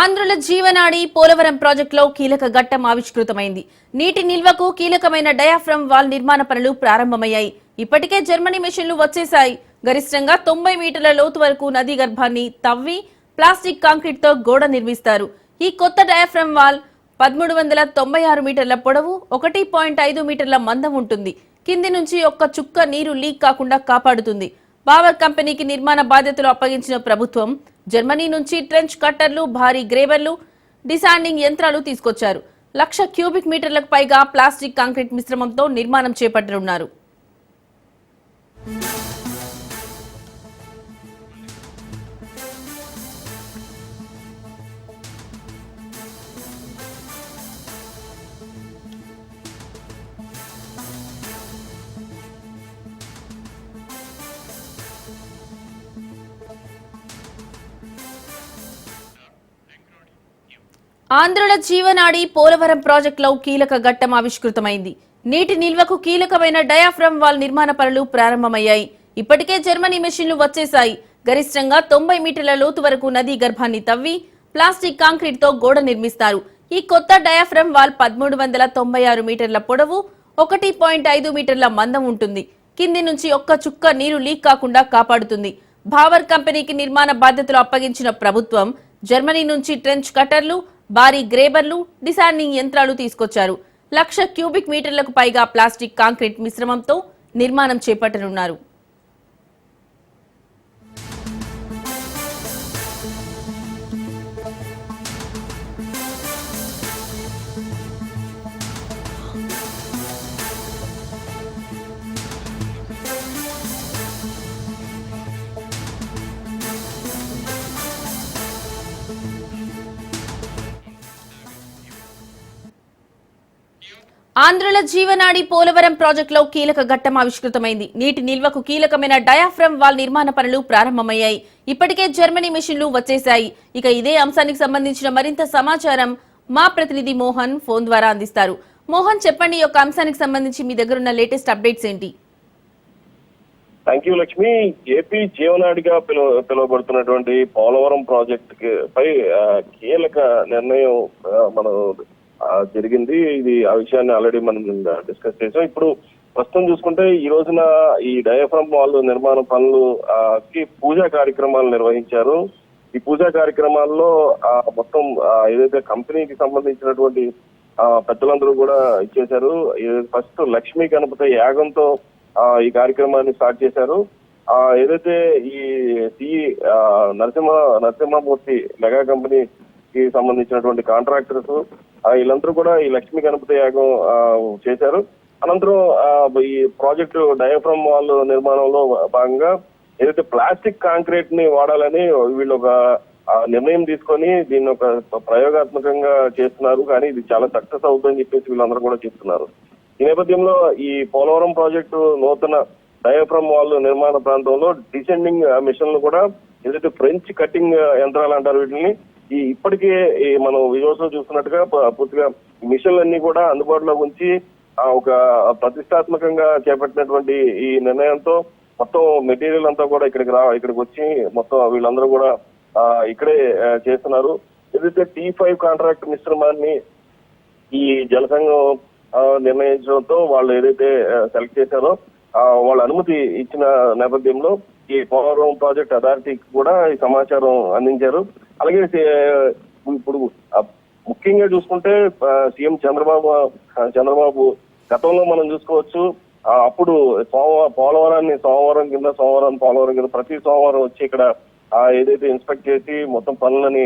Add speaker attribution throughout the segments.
Speaker 1: ఆంధ్రుల జీవనాడి పోలవరం ప్రాజెక్టులో కీలక ఘట్టం ఆవిష్కృతమైంది. నీటి నిల్వకు కీలకమైన డయాఫ్రమ్ వాల్ నిర్మాణ పనులు ప్రారంభమయ్యాయి. ఇప్పటికే జర్మనీ మిషన్లు వచ్చేశాయి. గరిష్టంగా తొంభై మీటర్ల లోతు వరకు నదీ గర్భాన్ని తవ్వి ప్లాస్టిక్ కాంక్రీట్తో గోడ నిర్మిస్తారు. ఈ కొత్త డయాఫ్రమ్ వాల్ పదమూడు వందల తొంభై ఆరు మీటర్ల పొడవు ఒకటి పాయింట్ ఐదు మీటర్ల మందం ఉంటుంది. కింది నుంచి ఒక్క చుక్క నీరు లీక్ కాకుండా కాపాడుతుంది. బావర్ కంపెనీకి నిర్మాణ బాధ్యతలు అప్పగించిన ప్రభుత్వం జర్మనీ నుంచి ట్రెంచ్ కట్టర్లు భారీ గ్రేవర్లు డిసాండింగ్ యంత్రాలు తీసుకొచ్చారు. లక్ష క్యూబిక్ మీటర్లకు పైగా ప్లాస్టిక్ కాంక్రీట్ మిశ్రమంతో నిర్మాణం చేపట్టనున్నారు. ఆంధ్రుల జీవనాడి పోలవరం ప్రాజెక్టులో కీలక ఘట్టం ఆవిష్కృతమైంది. నీటి నిల్వకు కీలకమైన డయాఫ్రమ్ వాల్ నిర్మాణ పనులు ప్రారంభమయ్యాయి. ఇప్పటికే జర్మనీ మెషిన్లు వచ్చేశాయి. గరిష్టంగా తొంభై మీటర్ల లోతు వరకు నదీ గర్భాన్ని తవ్వి ప్లాస్టిక్ కాంక్రీట్తో గోడ నిర్మిస్తారు. ఈ కొత్త డయాఫ్రమ్ వాల్ పదమూడు వందల తొంభై ఆరు మీటర్ల పొడవు ఒకటి పాయింట్ ఐదు మీటర్ల మందం ఉంటుంది. కింది నుంచి ఒక్క చుక్క నీరు లీక్ కాకుండా కాపాడుతుంది. భావర్ కంపెనీకి నిర్మాణ బాధ్యతలు అప్పగించిన ప్రభుత్వం జర్మనీ నుంచి ట్రెంచ్ కటర్లు భారీ గ్రేబర్లు డిసాండింగ్ యంత్రాలు తీసుకొచ్చారు. లక్ష క్యూబిక్ మీటర్లకు పైగా ప్లాస్టిక్ కాంక్రీట్ మిశ్రమంతో నిర్మాణం చేపట్టనున్నారు. ఆంధ్రుల జీవనాడి పోలవరం ప్రాజెక్టులో కీలక ఘట్టం ఆవిష్కృతమైంది. నీటి నిల్వకు కీలకమైన డయాఫ్రమ్ వాల్ నిర్మాణ పనులు ప్రారంభమయ్యాయి. ఇప్పటికే జర్మనీ మిషన్లు వచ్చేశాయి. ఇక ఇదే అంశానికి సంబంధించిన మరింత సమాచారం మా ప్రతినిధి మోహన్ ఫోన్ ద్వారా అందిస్తారు. మోహన్ చెప్పండి ఈ యొక్క అంశానికి సంబంధించి మీ దగ్గర ఉన్న లేటెస్ట్ అప్డేట్స్ ఏంటి?
Speaker 2: Thank you Lakshmi. ఏపీ జీవనాడిగా పిలువ పిలువబడుతున్నటువంటి పోలవరం ప్రాజెక్ట్ పై కీలక నిర్ణయం మనం జరిగింది. ఇది ఆ విషయాన్ని ఆల్రెడీ మనం డిస్కస్ చేసాం. ఇప్పుడు ప్రస్తుతం చూసుకుంటే ఈ రోజున ఈ డయాఫ్రమ్ మాల్ నిర్మాణ పనులు కి పూజా కార్యక్రమాలు నిర్వహించారు. ఈ పూజా కార్యక్రమాల్లో ఆ, మొత్తం ఏదైతే కంపెనీకి సంబంధించినటువంటి ఆ, పెద్దలందరూ కూడా ఇచ్చేశారు. ఫస్ట్ లక్ష్మీ గణపతి యాగంతో ఆ, ఈ కార్యక్రమాన్ని స్టార్ట్ చేశారు. ఆ, ఏదైతే ఈ సి నరసింహ నరసింహమూర్తి మెగా కంపెనీకి సంబంధించినటువంటి కాంట్రాక్టర్స్ వీళ్ళందరూ కూడా ఈ లక్ష్మీ గణపతి యాగం చేశారు. అనంతరం ఈ ప్రాజెక్టు డయాఫ్రమ్ వాల్ నిర్మాణంలో భాగంగా ఏదైతే ప్లాస్టిక్ కాంక్రీట్ని వాడాలని వీళ్ళు ఒక నిర్ణయం తీసుకొని దీన్ని ఒక ప్రయోగాత్మకంగా చేస్తున్నారు. కానీ ఇది చాలా సక్సెస్ అవుతుందని చెప్పేసి వీళ్ళందరూ కూడా చెప్తున్నారు. ఈ నేపథ్యంలో ఈ పోలవరం ప్రాజెక్టు నూతన డయాఫ్రమ్ వాల్ నిర్మాణ ప్రాంతంలో డిసెండింగ్ మిషన్లు కూడా ఏదైతే ఫ్రెంచ్ కటింగ్ యంత్రాలు అంటారు వీటిని ఈ ఇప్పటికే ఈ మనం విజయోత్సవం చూస్తున్నట్టుగా పూర్తిగా మిషన్లన్నీ కూడా అందుబాటులో ఉంచి ఒక ప్రతిష్టాత్మకంగా చేపట్టినటువంటి ఈ నిర్ణయంతో మొత్తం మెటీరియల్ అంతా కూడా ఇక్కడికి రా ఇక్కడికి వచ్చి మొత్తం వీళ్ళందరూ కూడా ఇక్కడే చేస్తున్నారు. ఏదైతే టీ ఫైవ్ కాంట్రాక్ట్ మిశ్రమాన్ని ఈ జలసంఘం నిర్ణయించడంతో వాళ్ళు ఏదైతే సెలెక్ట్ చేశారో వాళ్ళ అనుమతి ఇచ్చిన నేపథ్యంలో ఈ పోలవరం ప్రాజెక్ట్ అథారిటీకి కూడా ఈ సమాచారం అందించారు. అలాగే ఇప్పుడు ముఖ్యంగా చూసుకుంటే సీఎం చంద్రబాబు చంద్రబాబు గతంలో మనం చూసుకోవచ్చు అప్పుడు సోమ పోలవరాన్ని సోమవారం కింద సోమవారం పోలవరం కింద ప్రతి సోమవారం వచ్చి ఇక్కడ ఏదైతే ఇన్స్పెక్ట్ చేసి మొత్తం పనులని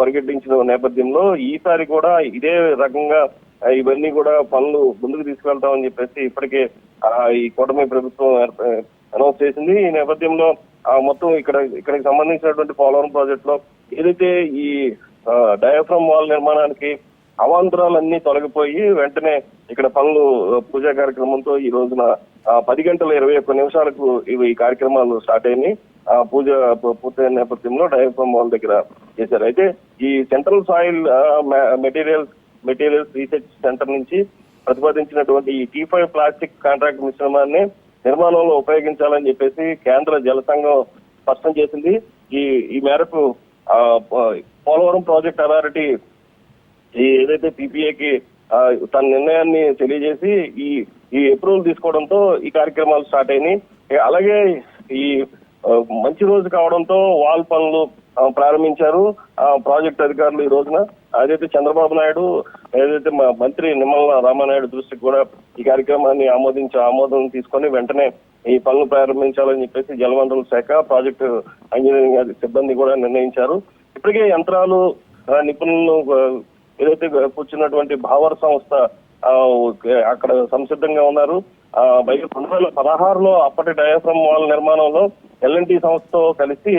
Speaker 2: పరిగెట్టించిన నేపథ్యంలో ఈసారి కూడా ఇదే రకంగా ఇవన్నీ కూడా పనులు ముందుకు తీసుకెళ్తామని చెప్పేసి ఇప్పటికే ఈ కూటమి ప్రభుత్వం అనౌన్స్ చేసింది. ఈ నేపథ్యంలో ఆ, మొత్తం ఇక్కడ ఇక్కడికి సంబంధించినటువంటి పోలవరం ప్రాజెక్ట్లో ఏదైతే ఈ డయాఫ్రమ్ వాల్ నిర్మాణానికి అవాంతరాలన్నీ తొలగిపోయి వెంటనే ఇక్కడ పనులు పూజా కార్యక్రమంతో ఈ రోజున ఆ, పది గంటల ఇరవై ఒక్క నిమిషాలకు ఇవి ఈ కార్యక్రమాలు స్టార్ట్ అయినాయి. ఆ, పూజ పూర్తయిన నేపథ్యంలో డయాఫ్రమ్ వాల్ దగ్గర చేశారు. అయితే ఈ central soil materials materials research centre నుంచి ప్రతిపాదించినటువంటి ఈ టీ ఫైవ్ ప్లాస్టిక్ కాంట్రాక్ట్ మిశ్రమాన్ని నిర్మాణంలో ఉపయోగించాలని చెప్పేసి కేంద్ర జల సంఘం స్పష్టం చేసింది. ఈ ఈ మేరకు పోలవరం ప్రాజెక్ట్ అథారిటీ ఈ ఏదైతే పీపీఏకి తన నిర్ణయాన్ని తెలియజేసి ఈ ఈ అప్రూవల్ తీసుకోవడంతో ఈ కార్యక్రమాలు స్టార్ట్ అయినాయి. అలాగే ఈ మంచి రోజు కావడంతో వాల్ పనులు ప్రారంభించారు. ఆ, ప్రాజెక్ట్ అధికారులు ఈ రోజున. అదైతే చంద్రబాబు నాయుడు ఏదైతే మా మంత్రి నిమ్మల రామానాయుడు దృష్టికి కూడా ఈ కార్యక్రమాన్ని ఆమోదించి ఆమోదం తీసుకొని వెంటనే ఈ పనులు ప్రారంభించాలని చెప్పేసి జలవనరుల శాఖ ప్రాజెక్టు ఇంజనీరింగ్ సిబ్బంది కూడా నిర్ణయించారు. ఇప్పటికే యంత్రాలు ఆ, నిపుణులు ఏదైతే కూర్చున్నటువంటి భావర్ సంస్థ ఆ, అక్కడ సంసిద్ధంగా ఉన్నారు. బయట రెండు వేల పదహారులో అప్పటి డయాఫ్రమ్ వాల్ నిర్మాణంలో ఎల్ఎన్టీ సంస్థతో కలిసి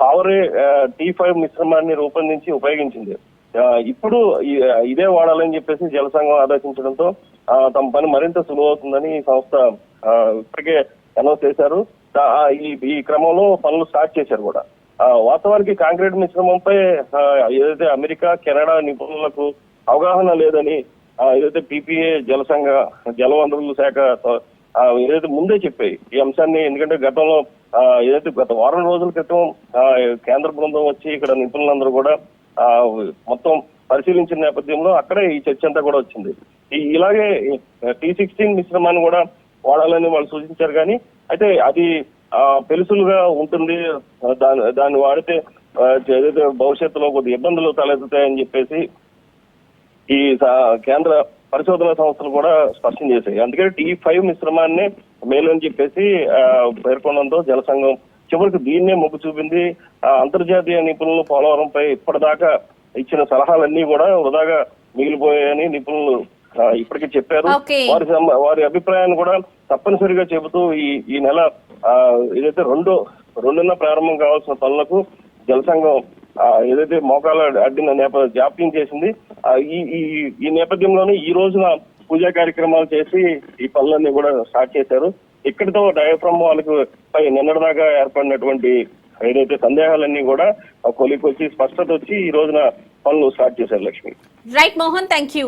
Speaker 2: పవరే టీ ఫైవ్ మిశ్రమాన్ని రూపొందించి ఉపయోగించింది. ఇప్పుడు ఇదే వాడాలని చెప్పేసి జల సంఘం ఆదేశించడంతో ఆ, తమ పని మరింత సులువవుతుందని ఈ సంస్థ ఆ, ఇప్పటికే అనౌన్స్ చేశారు. ఈ క్రమంలో పనులు స్టార్ట్ చేశారు కూడా. వాస్తవానికి కాంక్రీట్ మిశ్రమంపై ఏదైతే అమెరికా కెనడా నిపుణులకు అవగాహన లేదని ఏదైతే పీపీఏ జలసంఘ జలవనరుల శాఖ ఏదైతే ముందే చెప్పాయి ఈ అంశాన్ని ఎందుకంటే గతంలో ఏదైతే గత వారం రోజుల క్రితం ఆ, కేంద్ర బృందం వచ్చి ఇక్కడ నిపుణులందరూ కూడా మొత్తం పరిశీలించిన నేపథ్యంలో అక్కడే ఈ చర్చ అంతా కూడా వచ్చింది. ఈ ఇలాగే టీ సిక్స్టీన్ మిశ్రమాన్ని కూడా వాడాలని వాళ్ళు సూచించారు కానీ అయితే అది ఆ, పెలుసులుగా ఉంటుంది. దాని దాన్ని వాడితే ఏదైతే భవిష్యత్తులో కొద్ది ఇబ్బందులు తలెత్తుతాయని చెప్పేసి ఈ కేంద్ర పరిశోధన సంస్థలు కూడా స్పష్టం చేశాయి. అందుకని టీ ఫైవ్ మిశ్రమాన్ని మేలు అని చెప్పేసి ఆ, పేర్కొనడంతో జలసంఘం చివరికి దీన్నే మొగ్గు చూపింది ఆ, అంతర్జాతీయ నిపుణులు పోలవరంపై ఇప్పటిదాకా ఇచ్చిన సలహాలన్నీ కూడా వృధాగా మిగిలిపోయాయని నిపుణులు ఇప్పటికే చెప్పారు. వారి వారి అభిప్రాయాన్ని కూడా తప్పనిసరిగా చెబుతూ ఈ ఈ నెల ఏదైతే రెండో రెండున్న ప్రారంభం కావాల్సిన పనులకు జలసంఘం ఏదైతే మోకాల అడ్డిన నేప జాప్యం చేసింది ఈ ఈ నేపథ్యంలోనే ఈ రోజున పూజా కార్యక్రమాలు చేసి ఈ పనులన్నీ కూడా స్టార్ట్ చేశారు ఇక్కడితో డయాఫ్రమ్ వాళ్ళకు పై నిన్నటిదాకా ఏర్పడినటువంటి ఏదైతే సందేహాలన్నీ కూడా కొలికి వచ్చి స్పష్టత వచ్చి ఈ రోజున పనులు స్టార్ట్ చేశారు Lakshmi.
Speaker 1: Right Mohan thank you